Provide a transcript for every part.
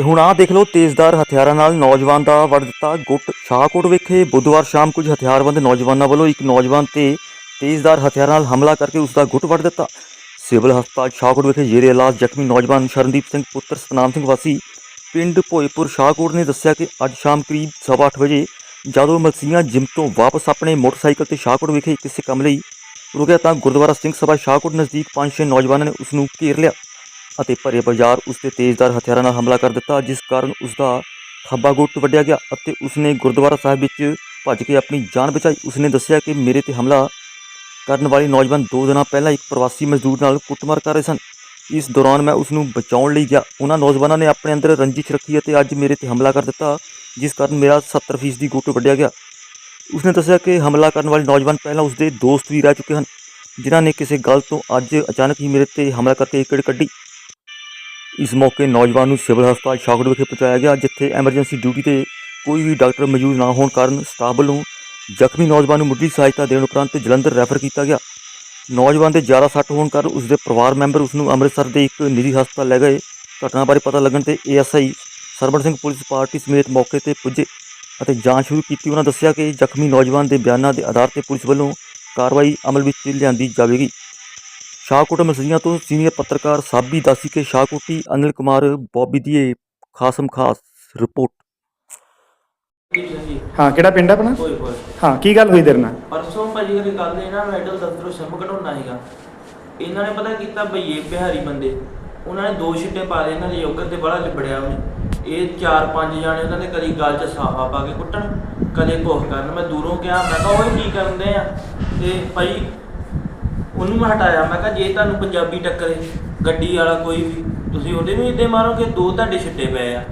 ਤੇ ਹੁਣ ਆਹ ਦੇਖ ਲਓ ਤੇਜ਼ਦਾਰ ਹਥਿਆਰਾਂ ਨਾਲ ਨੌਜਵਾਨ ਦਾ ਵੜ ਦਿੱਤਾ ਗੁੱਟ। ਸ਼ਾਹਕੋਟ ਵਿਖੇ ਬੁੱਧਵਾਰ ਸ਼ਾਮ ਕੁਝ ਹਥਿਆਰਬੰਦ ਨੌਜਵਾਨਾਂ ਵੱਲੋਂ ਇੱਕ ਨੌਜਵਾਨ ਤੇ ਤੇਜ਼ਦਾਰ ਹਥਿਆਰਾਂ ਨਾਲ ਹਮਲਾ ਕਰਕੇ ਉਸ ਦਾ ਗੁੱਟ ਵੜ ਦਿੱਤਾ। ਸਿਵਲ ਹਸਪਤਾਲ ਸ਼ਾਹਕੋਟ ਵਿਖੇ ਜੇਰੇ ਇਲਾਜ ਜ਼ਖਮੀ ਨੌਜਵਾਨ ਸ਼ਰਨਦੀਪ ਸਿੰਘ ਪੁੱਤਰ ਸਤਨਾਮ ਸਿੰਘ ਵਾਸੀ, ਪਿੰਡ ਭੋਏਪੁਰ ਸ਼ਾਹਕੋਟ ਨੇ ਦੱਸਿਆ ਕਿ ਅੱਜ ਸ਼ਾਮ ਕਰੀਬ ਸਵਾ ਅੱਠ ਵਜੇ ਜਦੋਂ ਮਲਸੀਆਂ ਜਿਮ ਤੋਂ ਵਾਪਸ ਆਪਣੇ ਮੋਟਰਸਾਈਕਲ ਤੇ ਸ਼ਾਹਕੋਟ ਵਿਖੇ ਕਿਸੇ ਕੰਮ ਲਈ ਰੁਕਿਆ ਤਾਂ ਗੁਰਦੁਆਰਾ ਸਿੰਘ ਸਭਾ ਸ਼ਾਹਕੋਟ ਨਜ਼ਦੀਕ ਪੰਜ ਛੇ ਨੌਜਵਾਨਾਂ ਨੇ ਉਸ ਨੂੰ ਘੇਰ ਲਿਆ। ਅਤੇ ਭਰੇ ਬਾਜ਼ਾਰ ਉਸ ਤੇ ਤੇਜ਼ਦਾਰ ਹਥਿਆਰਾਂ ਨਾਲ ਹਮਲਾ ਕਰ ਦਿੱਤਾ, ਜਿਸ ਕਾਰਨ ਉਸ ਦਾ ਖੱਬਾ ਗੋਟ ਵੱਢਿਆ ਗਿਆ ਅਤੇ ਉਸ ਨੇ ਗੁਰਦੁਆਰਾ ਸਾਹਿਬ ਵਿੱਚ ਭੱਜ ਕੇ ਆਪਣੀ ਜਾਨ ਬਚਾਈ। ਉਸ ਨੇ ਦੱਸਿਆ ਕਿ ਮੇਰੇ ਤੇ ਹਮਲਾ ਕਰਨ ਵਾਲੇ ਨੌਜਵਾਨ ਦੋ ਦਿਨਾਂ ਪਹਿਲਾਂ ਇੱਕ ਪ੍ਰਵਾਸੀ ਮਜ਼ਦੂਰ ਨਾਲ ਕੁੱਟਮਾਰ ਕਰ ਰਹੇ ਸਨ। ਇਸ ਦੌਰਾਨ ਮੈਂ ਉਸ ਨੂੰ ਬਚਾਉਣ ਲਈ ਗਿਆ। ਉਹਨਾਂ ਨੌਜਵਾਨਾਂ ਨੇ ਆਪਣੇ ਅੰਦਰ ਰੰਜਿਸ਼ ਰੱਖੀ ਅਤੇ ਅੱਜ ਮੇਰੇ ਤੇ ਹਮਲਾ ਕਰ ਦਿੱਤਾ, ਜਿਸ ਕਾਰਨ ਮੇਰਾ 70% ਦੀ ਗੁੱਟ ਵੱਢਿਆ ਗਿਆ। ਉਸਨੇ ਦੱਸਿਆ ਕਿ ਹਮਲਾ ਕਰਨ ਵਾਲੇ ਨੌਜਵਾਨ ਪਹਿਲਾਂ ਉਸਦੇ ਦੋਸਤ ਵੀ ਰਹਿ ਚੁੱਕੇ ਹਨ, ਜਿਨ੍ਹਾਂ ਨੇ ਕਿਸੇ ਗੱਲ ਤੋਂ ਅੱਜ ਅਚਾਨਕ ਹੀ ਮੇਰੇ ਤੇ ਹਮਲਾ ਕਰਕੇ ਏਕੜ ਕੱਢੀ। ਇਸ ਮੌਕੇ ਨੌਜਵਾਨ ਨੂੰ ਸਿਵਲ ਹਸਪਤਾਲ ਸ਼ਾਹਕੋਟ ਵਿਖੇ ਪਹੁੰਚਾਇਆ ਗਿਆ, ਜਿੱਥੇ ਐਮਰਜੈਂਸੀ ਡਿਊਟੀ ਤੇ ਕੋਈ ਵੀ ਡਾਕਟਰ ਮੌਜੂਦ ਨਾ ਹੋਣ ਕਾਰਨ ਸਟਾਫ ਵੱਲੋਂ ਜ਼ਖਮੀ ਨੌਜਵਾਨ ਨੂੰ ਮੁੱਢਲੀ ਸਹਾਇਤਾ ਦੇਣ ਉਪਰੰਤ ਜਲੰਧਰ ਰੈਫਰ ਕੀਤਾ ਗਿਆ। ਨੌਜਵਾਨ ਦੇ ਜ਼ਿਆਦਾ ਸੱਟ ਹੋਣ ਕਾਰਨ ਉਸ ਦੇ ਪਰਿਵਾਰ ਮੈਂਬਰ ਉਸ ਨੂੰ ਅੰਮ੍ਰਿਤਸਰ ਦੇ ਇੱਕ ਨਿੱਜੀ ਹਸਪਤਾਲ ਲੈ ਗਏ। ਘਟਨਾ ਬਾਰੇ ਪਤਾ ਲੱਗਣ ਤੇ ASI Sarwan Singh police party ਸਮੇਤ ਮੌਕੇ ਤੇ ਪੁੱਜੇ ਅਤੇ ਜਾਂਚ ਸ਼ੁਰੂ ਕੀਤੀ। ਉਹਨਾਂ ਦੱਸਿਆ ਕਿ ਜ਼ਖਮੀ ਨੌਜਵਾਨ ਦੇ ਬਿਆਨਾਂ ਦੇ ਆਧਾਰ ਤੇ ਪੁਲਿਸ ਵੱਲੋਂ ਕਾਰਵਾਈ ਅਮਲ ਵਿੱਚ ਲਿਆਂਦੀ ਜਾਵੇਗੀ। ਸ਼ਾਹਕੋਟ ਮਸਲੀਆਂ ਤੋਂ ਸੀਨੀਅਰ ਪੱਤਰਕਾਰ ਸਾਬੀ ਦਾਸੀ ਕੇ ਸ਼ਾਹਕੋਟੀ ਅਨਿਲ ਕੁਮਾਰ ਬੌਬੀ ਦੀਏ ਖਾਸਮ ਖਾਸ ਰਿਪੋਰਟ। ਹਾਂ ਕਿਹੜਾ ਪਿੰਡ ਆ ਆਪਣਾ? ਹਾਂ ਕੀ ਗੱਲ ਹੋਈ ਤੇਰੇ ਨਾਲ? ਪਰਸੋਂ ਭਾਜੀ ਘਰੇ ਗੱਲ ਦੇ ਨਾ ਮੈਡਲ ਦਫ਼ਤਰੋਂ ਸ਼ਰਮ ਕਢਾਉਣਾ ਸੀਗਾ। ਇਹਨਾਂ ਨੇ ਪਤਾ ਕੀਤਾ ਬਈਏ ਬਿਹਾਰੀ ਬੰਦੇ ਉਹਨਾਂ ਨੇ ਦੋ ਛਿੱਟੇ ਪਾ ਦੇ ਇਹਨਾਂ ਦੇ ਯੋਗਰ ਤੇ ਬੜਾ ਲਿਬੜਿਆ ਉਹਨੇ। ਇਹ ਚਾਰ ਪੰਜ ਜਾਣੇ ਉਹਨਾਂ ਦੇ ਕਦੀ ਗੱਲ 'ਚ ਸਾਫਾ ਪਾ ਕੇ ਕੁੱਟਣ ਕਦੇ ਕੋਹ ਕਰਨ। ਮੈਂ ਦੂਰੋਂ ਕਿਹਾ ਮੈਂ ਕਿਹਾ ਓਏ ਕੀ ਕਰਦੇ ਆ? ਤੇ ਭਾਈ ਉਹਨੂੰ ਮੈਂ ਹਟਾਇਆ। ਮੈਂ ਕਿਹਾ ਜੇ ਤੁਹਾਨੂੰ ਪੰਜਾਬੀ ਟੱਕਰੇ, ਗੱਡੀ ਵਾਲਾ ਕੋਈ ਵੀ, ਤੁਸੀਂ ਉਹਦੇ ਵੀ ਇੱਦੇ ਮਾਰੋਗੇ, ਦੋ ਤੁਹਾਡੇ ਛਿੱਟੇ ਪਏ ਆ।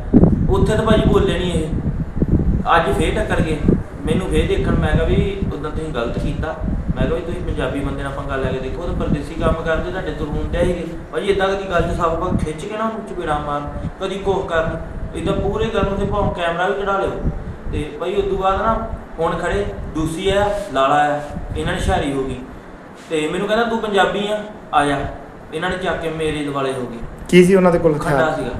ਉੱਥੇ ਤਾਂ ਭਾਜੀ ਬੋਲੇ ਨਹੀਂ ਇਹ। ਅੱਜ ਫੇਰ ਟੱਕਰ ਗਏ। ਮੈਨੂੰ ਫੇਰ ਦੇਖਣ ਮੈਂ ਕਿਹਾ ਵੀ ਉਦੋਂ ਤੁਸੀਂ ਗਲਤ ਕੀਤਾ। ਮੈਂ ਕਿਹਾ ਵੀ ਤੁਸੀਂ ਪੰਜਾਬੀ ਬੰਦੇ ਨਾਲ ਪੰਗਾ ਲੈ ਕੇ ਦੇਖੋ, ਉਹ ਪਰਦੇਸੀ ਕੰਮ ਕਰਦੇ, ਤੁਹਾਡੇ ਤੋਂ ਤੇ ਆਏਗੇ ਭਾਜੀ ਇਦਾਂ ਕਦੀ ਗੱਲ 'ਚ ਸਭ ਪੱਕ ਖਿੱਚ ਕੇ ਨਾ ਉਹਨੂੰ ਚਪੇੜਾ ਮਾਰ ਕਦੀ ਕੋਹ ਕਰਨ। ਇਦਾਂ ਪੂਰੇ ਕਰਨ ਤੇ ਭਾਵੇਂ ਕੈਮਰਾ ਵੀ ਚੜਾ ਲਿਓ। ਤੇ ਭਾਈ ਉਸ ਤੋਂ ਬਾਅਦ ਨਾ ਹੁਣ ਖੜੇ, ਦੂਸੀ ਆ, ਲਾਲਾ ਆ, ਇਹਨਾਂ ਨੇ ਸ਼ਾਇਰੀ ਹੋ ਗਈ। ਤੇ ਮੈਨੂੰ ਕਹਿੰਦਾ ਤੂੰ ਪੰਜਾਬੀ ਆ ਆ ਜਾ। ਇਹਨਾਂ ਨੇ ਚੱਕ ਕੇ ਮੇਰੇ ਦੁਆਲੇ ਹੋ ਗਈ ਕੀ ਸੀ ਉਹਨਾਂ ਦੇ ਕੋਲ ਖੱਡਾ ਹਥਿਆਰ? ਸੀਗਾ।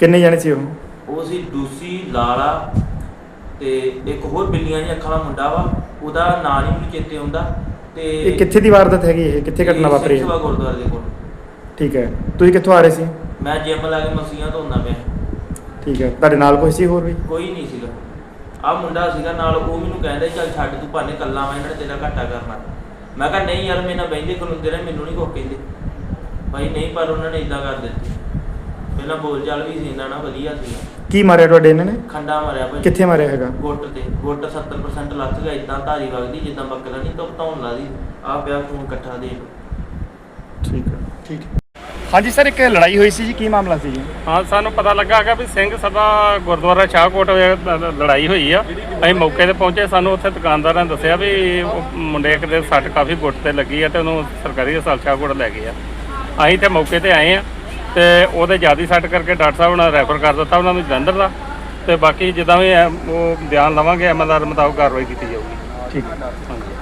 ਕਿੰਨੇ ਜਾਣੇ ਸੀ ਉਹ? ਉਹ ਸੀ ਦੂਸੀ ਲਾਲਾ ਤੇ ਇੱਕ ਹੋਰ ਬਿੱਲੀਆਂ ਜਿਹਾ ਅੱਖਾਂ ਵਾਲਾ ਮੁੰਡਾ ਵਾ ਉਹਦਾ ਨਾਂ ਨਹੀਂ ਮੈਨੂੰ ਚੇਤੇ ਆਉਂਦਾ ਤੇ ਇਹ ਕਿੱਥੇ ਦੀ ਵਾਰਦਾਤ ਹੈਗੀ ਇਹ? ਕਿੱਥੇ ਘਟਨਾ ਇਹ ਵਾਪਰੀ ਹੈ? ਗੁਰਦੁਆਰੇ ਦੇ ਕੋਲ। ਠੀਕ ਹੈ। ਤੁਸੀਂ ਕਿੱਥੋਂ ਆ ਰਹੇ ਸੀ? ਮੈਂ ਜਿਮ ਲਾ ਕੇ ਮਸੀਆਂ ਧੋਂਦਾ ਪਿਆ। ਠੀਕ ਹੈ। ਤੁਹਾਡੇ ਨਾਲ ਕੋਈ ਸੀ ਹੋਰ ਵੀ? ਕੋਈ ਨਹੀਂ ਸੀਗਾ। ਆ ਮੁੰਡਾ ਸੀਗਾ ਨਾਲ ਉਹ ਮੈਨੂੰ ਕਹਿੰਦਾ ਸੀ, ਚੱਲ ਛੱਡ ਤੂੰ ਭਾਨੇ ਕੱਲਾ ਮੈਂ ਇਹਨਾਂ ਨੇ ਤੇਰਾ ਘਾਟਾ ਕਰਨਾ। ਮੈਂ ਕਿਹਾ ਨਹੀਂ ਯਾਰ ਮੇਰੇ ਨਾਲ ਬਹਿੰਦੇ ਖਲੋਂਦੇ ਰਹੇ ਮੈਨੂੰ ਨਹੀਂ ਕੁਛ ਕਹਿੰਦੇ। ਭਾਈ ਨਹੀਂ ਪਰ ਉਹਨਾਂ ਨੇ ਇਦਾਂ ਕਰ ਦਿੱਤੀ। ਪਹਿਲਾਂ ਬੋਲ ਚਾਲ ਵੀ ਸੀ ਇਹਨਾਂ ਨਾਲ ਵਧੀਆ ਸੀਗਾ ਕੀ ਮਾਰਿਆ ਤੁਹਾਡੇ ਇਹਨਾਂ ਨੇ? ਖੰਡਾ ਮਾਰਿਆ ਭਾਈ। ਕਿੱਥੇ ਮਾਰਿਆ ਹੈਗਾ? ਗੁੱਟ ਤੇ। ਗੁੱਟ 70% ਲੱਥ ਗਿਆ ਇਦਾਂ ਧਾਰੀ ਵਗਦੀ ਜਿੱਦਾਂ ਬੱਕਰਾ ਨਹੀਂ ਤਾਂ ਧੌਣ ਲਾਦੀ। ਆ ਪਿਆ ਖੂਨ ਇਕੱਠਾ ਦੇ ਠੀਕ ਹੈ ਠੀਕ ਹਾਂਜੀ ਸਰ ਇੱਕ ਲੜਾਈ ਹੋਈ ਸੀ ਜੀ ਕੀ ਮਾਮਲਾ ਸੀ ਜੀ? ਹਾਂ ਸਾਨੂੰ ਪਤਾ ਲੱਗਾ ਹੈਗਾ ਵੀ ਸਿੰਘ ਸਭਾ ਗੁਰਦੁਆਰਾ ਸ਼ਾਹਕੋਟ ਲੜਾਈ ਹੋਈ ਆ। ਅਸੀਂ ਮੌਕੇ ਤੇ ਪਹੁੰਚੇ ਸਾਨੂੰ ਉੱਥੇ ਦੁਕਾਨਦਾਰਾਂ ਨੇ ਦੱਸਿਆ ਵੀ ਉਹ ਮੁੰਡੇ ਇੱਕ ਦੇ ਸੱਟ ਕਾਫੀ ਗੁੱਟ ਤੇ ਲੱਗੀ ਆ ਤੇ ਉਹਨੂੰ ਸਰਕਾਰੀ ਹਸਪਤਾਲ ਸ਼ਾਹਕੋਟ ਲੈ ਗਏ ਆ। ਅਸੀਂ ਤੇ ਮੌਕੇ ਤੇ ਆਏ ਆ ਤੇ ਉਹਦੇ ਜਿਆਦੀ ਸੱਟ ਕਰਕੇ ਡਾਕਟਰ ਸਾਹਿਬ ਨੇ ਰੈਫਰ ਕਰ ਦਿੱਤਾ ਉਹਨਾਂ ਨੂੰ ਜਲੰਧਰ ਦਾ ਤੇ ਬਾਕੀ ਜਿੱਦਾਂ ਵੀ ਉਹ ਬਿਆਨ ਲਵਾਂਗੇ ਐਮਐਲਆਰ ਮੁਤਾਬਕ ਕਾਰਵਾਈ ਕੀਤੀ ਜਾਊਗੀ। ਠੀਕ ਹੈ। ਹਾਂਜੀ।